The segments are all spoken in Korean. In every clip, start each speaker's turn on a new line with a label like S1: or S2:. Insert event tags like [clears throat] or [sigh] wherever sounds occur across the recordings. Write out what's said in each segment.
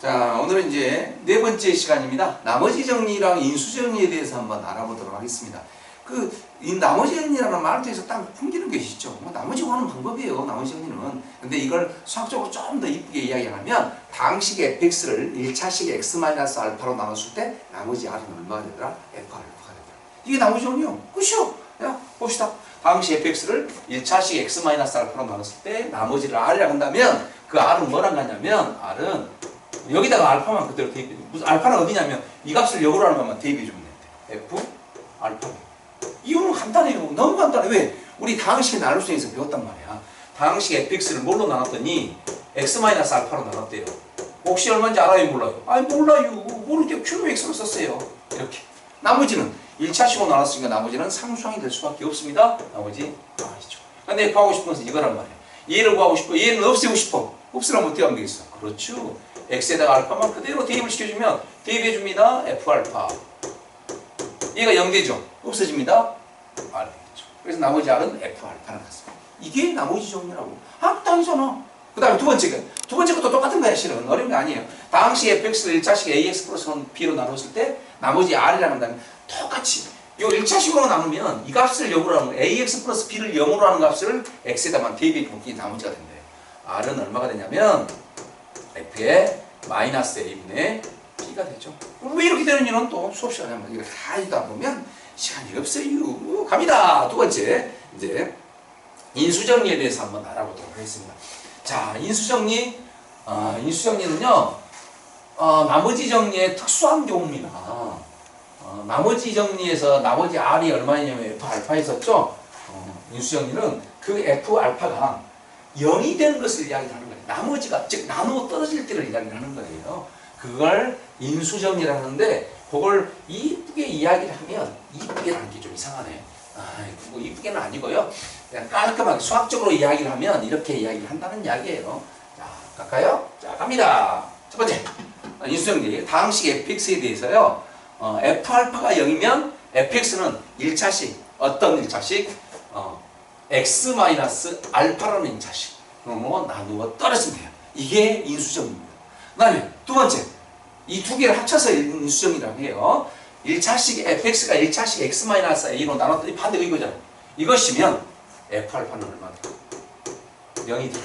S1: 자, 오늘은 이제 네 번째 시간입니다. 나머지 정리랑 인수 정리에 대해서 한번 알아보도록 하겠습니다. 그, 이 나머지 정리라는 말을 통해서 딱 풍기는 것이 있죠. 뭐 나머지 하는 방법이에요, 나머지 정리는. 근데 이걸 수학적으로 좀 더 이쁘게 이야기하면, 당식 fx를 1차식 x-알파로 나눴을 때, 나머지 r은 얼마가 되더라? f알파가 되더라. 이게 나머지 정리요. 끝이요. 야, 봅시다. 당시 fx를 1차식 x-알파로 나눴을 때, 나머지를 r이라고 한다면, 그 r은 뭐랑 같냐면, r은 여기다가 알파만 그대로 대입해. 무슨 알파는 어디냐면 이 값을 역으로 하는 것만 대입해 주면 되는데. F 알파. 이유는 간단해요. 너무 간단해. 왜? 우리 다항식의 나눗수에서 배웠단 말이야. 다항식 fx를 뭘로 나눴더니 x-알파로 나눴대요. 혹시 얼마인지 알아요? 몰라요? 아니 몰라요. 모를 때 qx로 썼어요. 이렇게. 나머지는 1차식으로 나눴으니까 나머지는 상수항이 될 수밖에 없습니다. 나머지 아니죠. 근데 구하고 싶은 것은 이거란 말이야. 얘를 구하고 싶어. 얘는 없애고 싶어. 없으려면 어떻게 하면 되겠어? 그렇죠. X에다가 알파만 그대로 대입을 시켜주면 대입해줍니다. f알파. 얘가 0되죠. 없어집니다. r 되겠죠. 그래서 나머지 r은 f알파는 같습니다. 이게 나머지 정리라고. 아, 땅이잖아. 그 다음에 두 번째, 두 번째 것도 똑같은 거야, 실은. 어려운 게 아니에요. 당시 fx를 1차식 ax 플러스 b로 나눴을 때 나머지 r이라고 한다면 똑같이 이 1차식으로 나누면 이 값을 0으로 하는 거 ax 플러스 b를 0으로 하는 값을 x에다만 대입해 그게 나머지가 된대요. r은 얼마가 되냐면 f의 마이너스 a분의 b가 되죠. 왜 이렇게 되는 이유는 또 수업 시간에 한번 이거 다 읽다 보면 시간이 없어요. 갑니다. 두 번째 이제 인수정리에 대해서 한번 알아보도록 하겠습니다. 자, 인수정리, 어, 인수정리는요, 어, 나머지 정리의 특수한 경우입니다. 어, 나머지 정리에서 나머지 r이 얼마냐면 f 알파 있었죠. 어, 인수정리는 그 f 알파가 0이 되는 것을 이야기하는 거예요. 나머지가 즉 나누어 떨어질 때를 이야기하는 거예요. 그걸 인수정리라는데 그걸 이쁘게 이야기를 하면 이쁘게라는 게 좀 이상하네. 아, 뭐 이쁘게는 아니고요. 그냥 깔끔하게 수학적으로 이야기를 하면 이렇게 이야기를 한다는 이야기예요. 자, 갈까요? 자, 갑니다. 첫 번째 인수정리 다항식 fx에 대해서요. 어, f알파가 0이면 fx는 1차식 어떤 1차식? 어, x-알파라는 1차식 그러면 나누어 떨어진대요. 이게 인수정리입니다. 그 다음에 두 번째 이 두 개를 합쳐서 인수정리라고 해요. 1차식 fx가 1차식 x-a로 나눴더니 반대가 이거잖아. 이것이면 f알파는 얼마 돼? 0이 들어.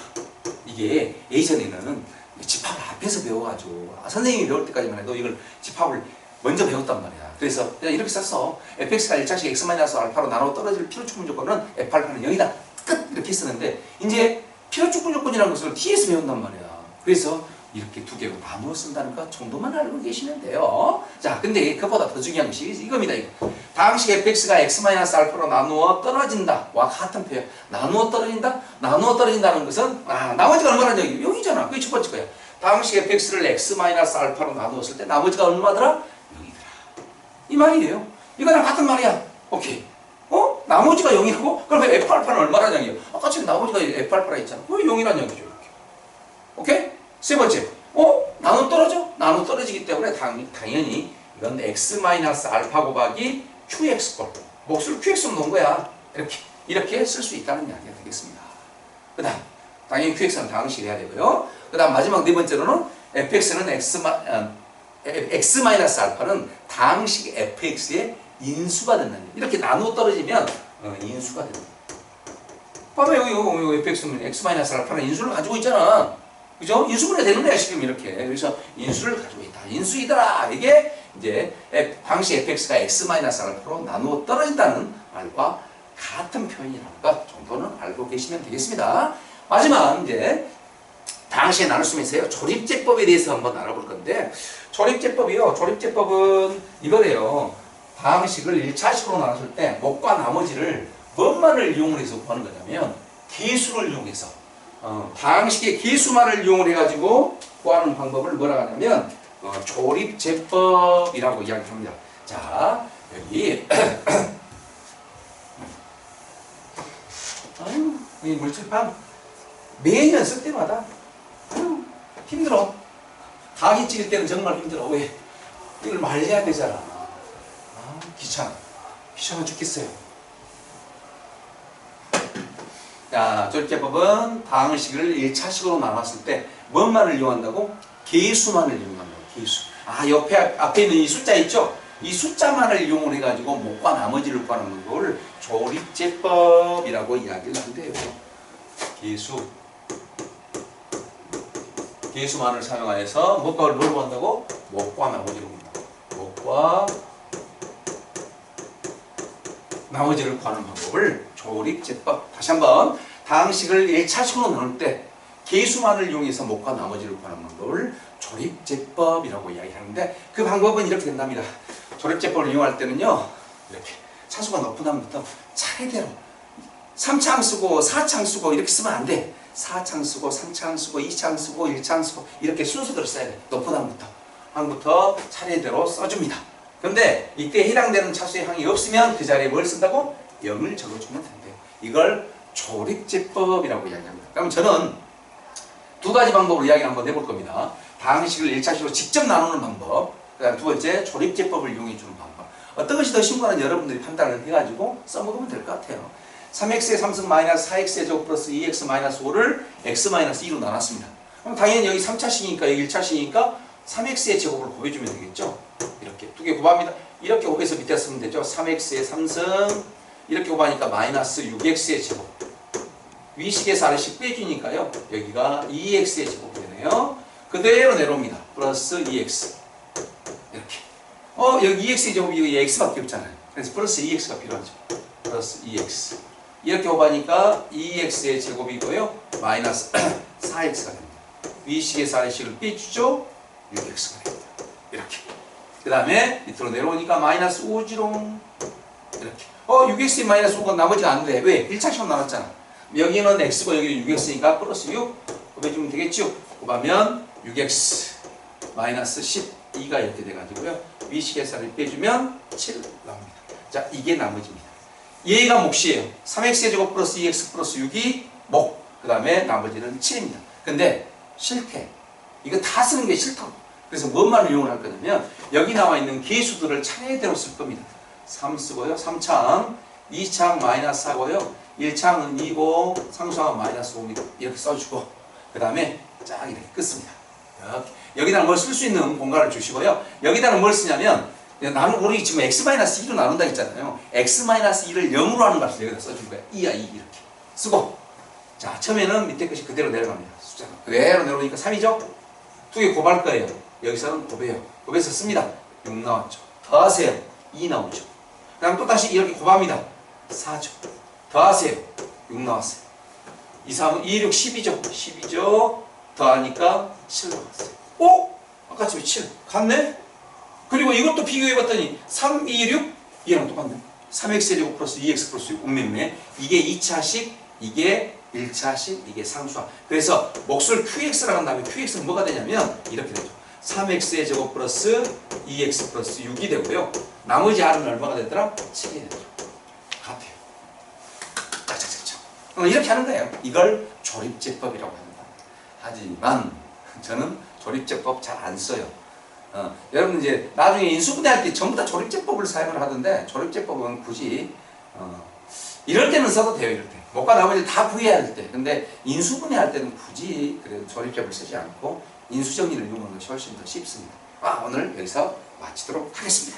S1: 이게 예전에는 집합을 앞에서 배워가지고 아, 선생님이 배울 때까지만 해도 이걸 집합을 먼저 배웠단 말이야. 그래서 이렇게 썼어. fx가 1차식 x-알파로 나눠 떨어질 필요축분 조건은 f알파는 0이다. 끝! 이렇게 했었는데 이제 필요축분 조건이라는 것을 t에서 배운단 말이야. 그래서 이렇게 두 개로 나누어 쓴다는 것 정도만 알고 계시면 돼요. 자, 근데 그보다 더 중요한 것이 이겁니다. 이거. 당시 fx가 x-알파로 나누어 떨어진다. 와 같은 표현. 나누어 떨어진다? 나누어 떨어진다는 것은 아, 나머지가 얼마나 여기 0이잖아. 그게 첫 번째 거야. 당시 fx를 x-알파로 나누었을 때 나머지가 얼마더라? 0이더라. 이 말이에요. 이거랑 같은 말이야. 오케이. 어? 나머지가 0이고 그러면 f알파는 얼마라는 얘기예요? 아까 지금 나머지가 f알파라 했잖아. 왜 0이라는 얘기죠? 이렇게. 오케이? 세 번째, 어? 나눠 떨어져? 나눠 떨어지기 때문에 당, 당연히 이건 x-알파 곱하기 qx꼴. 몫을 qx로 놓은 거야. 이렇게. 이렇게 쓸 수 있다는 이야기가 되겠습니다. 그 다음, 당연히 qx는 당시 해야 되고요. 그 다음 마지막 네 번째로는 fx는 x, 어, x-알파는 당식 fx의 인수가 된다는 이렇게 나누어 떨어지면 어, 인수가 된다. 봐봐 여기, 여기, 여기 fx는 x-알파는 인수를 가지고 있잖아. 그죠? 인수분해 되는 거야, 지금 이렇게. 그래서 인수를 가지고 있다. 인수이더라. 이게 이제 당시 fx가 x-알파로 나누어 떨어진다는 말과 같은 표현이라는 것 정도는 알고 계시면 되겠습니다. 마지막 이제 당시에 있어요. 조립제법에 대해서 한번 알아볼 건데 조립제법이요. 조립제법은 이거래요. 다항식을 1차식으로 나눴을 때 목과 나머지를 뭔만을 이용을 해서 구하는 거냐면 개수를 이용해서 어, 다항식의 개수만을 이용을 해가지고 구하는 방법을 뭐라 하냐면 어, 조립제법이라고 이야기합니다. 자 여기 [coughs] 아유 이 물질판 매년 쓸 때마다 힘들어 가기 찍을 때는 정말 힘들어 왜 이걸 말려야 되잖아 아 귀찮아 귀찮아 죽겠어요 자, 조립제법은 다항식을 1차식으로 나눴을 때 뭔만을 이용한다고? 개수만을 이용합니다. 개수. 아 옆에 앞- 앞에 있는 이 숫자 있죠? 이 숫자만을 이용을 해가지고 못과 나머지를 구하는 걸 조립제법이라고 이야기를 한대요. 개수. 개수만을 사용하여서 못과 뭘 구한다고? 못과 나머지를 구한다. 못과 나머지를 구하는 방법을 조립제법. 다시 한번 당식을 1차식으로 나눌 때 개수만을 이용해서 못과 나머지를 구하는 방법을 조립제법이라고 이야기하는데 그 방법은 이렇게 된답니다. 조립제법을 이용할 때는요. 이렇게 차수가 높은 다음부터 차례대로 3창 쓰고 4창 쓰고 이렇게 쓰면 안 돼. 4창 쓰고 3창 쓰고 2창 쓰고 1창 쓰고 이렇게 순서대로 써야 돼. 높은 항부터. 항부터 차례대로 써줍니다. 그런데 이때 해당되는 차수의 항이 없으면 그 자리에 뭘 쓴다고? 0을 적어주면 된대요. 이걸 조립제법이라고 이야기합니다. 그럼 저는 두 가지 방법으로 이야기 한번 해볼 겁니다. 다항식을 1차식으로 직접 나누는 방법, 그 다음 두 번째 조립제법을 이용해 주는 방법. 어떤 것이 더 신고하는 여러분들이 판단을 해가지고 써먹으면 될 것 같아요. 3x의 3승 마이너스 4x의 제곱 플러스 2x 마이너스 5를 x 마이너스 2로 나눴습니다. 그럼 당연히 여기 3차식이니까 여기 1차식이니까 3x의 제곱을 곱해주면 되겠죠. 이렇게 두 개 곱합니다. 이렇게 곱해서 밑에 쓰면 되죠. 3x의 3승 이렇게 곱하니까 마이너스 6x의 제곱 위식에서 아래식 빼주니까요. 여기가 2x의 제곱이 되네요. 그대로 내려옵니다. 플러스 2x 이렇게 어 여기 2x의 제곱이 여기 x밖에 없잖아요. 그래서 플러스 2x가 필요하죠. 플러스 2x 이렇게 곱하니까 2x의 제곱이고요. 마이너스 [clears throat] 4x가 됩니다. 위식에서 아래식을 빼주죠. 6x가 됩니다. 이렇게 그 다음에 밑으로 내려오니까 마이너스 5지롱 이렇게 어 6x 마이너스 5가 나머지가 안 돼. 왜? 1차식으로 나눴잖아. 여기는 x고 여기는 6x니까 플러스 6 곱해주면 되겠죠. 곱하면 6x 마이너스 12가 이렇게 돼가지고요. 위식에서를 빼주면 7 나옵니다. 자 이게 나머지입니다. 얘가 몫이에요. 3x의 제곱 플러스 2x 플러스 6이 목. 그 다음에 나머지는 7입니다. 근데 싫대. 이거 다 쓰는 게 싫다고. 그래서 뭔만 이용을 할 거냐면 여기 나와 있는 개수들을 차례대로 쓸 겁니다. 3 쓰고요. 3창, 2창 마이너스 하고요. 1창은 2고 상수항은 마이너스 5입니다. 이렇게 써주고 그 다음에 쫙 이렇게 끝습니다. 이렇게. 여기다가 뭘쓸 수 있는 공간을 주시고요. 여기다가 뭘 쓰냐면 나는 우리 지금 x-2로 나눈다 했잖아요. x-2를 0으로 하는 값을 여기다 써줄 거야. 2야 2 이렇게 쓰고 자 처음에는 밑에 것이 그대로 내려갑니다. 숫자가 그대로 내려오니까 3이죠? 두 개 곱할 거예요. 여기서는 곱해요. 곱해서 씁니다. 6 나왔죠. 더하세요. 2 나오죠. 그 다음 또 다시 이렇게 곱합니다. 4죠. 더하세요. 6 나왔어요. 2, 3, 2, 6, 10이죠. 10이죠. 더하니까 7 나왔어요. 오! 아까 집에 7. 같네? 그리고 이것도 비교해봤더니 3, 2, 6 얘랑 똑같네. 3x 제곱 플러스 2x 플러스 6 운명네. 이게 2차식, 이게 1차식, 이게 상수항. 그래서 몫을 qx라고 한 다음에 qx는 뭐가 되냐면 이렇게 되죠. 3x의 제곱 플러스 2x 플러스 6이 되고요. 나머지 r은 얼마가 되더라? 7이 되죠. 같아요. 짝짝짝짝. 어, 이렇게 하는 거예요. 이걸 조립제법이라고 합니다. 하지만 저는 조립제법 잘 안 써요. 어, 여러분 이제 나중에 인수분해 할 때 전부 다 조립제법을 사용을 하던데 조립제법은 굳이 어, 이럴 때는 써도 돼요. 이럴 때. 뭐가 나머지 다 구해야 할 때. 근데 인수분해 할 때는 굳이 그래도 조립제법을 쓰지 않고 인수정리를 이용하는 것이 훨씬 더 쉽습니다. 아, 오늘 여기서 마치도록 하겠습니다.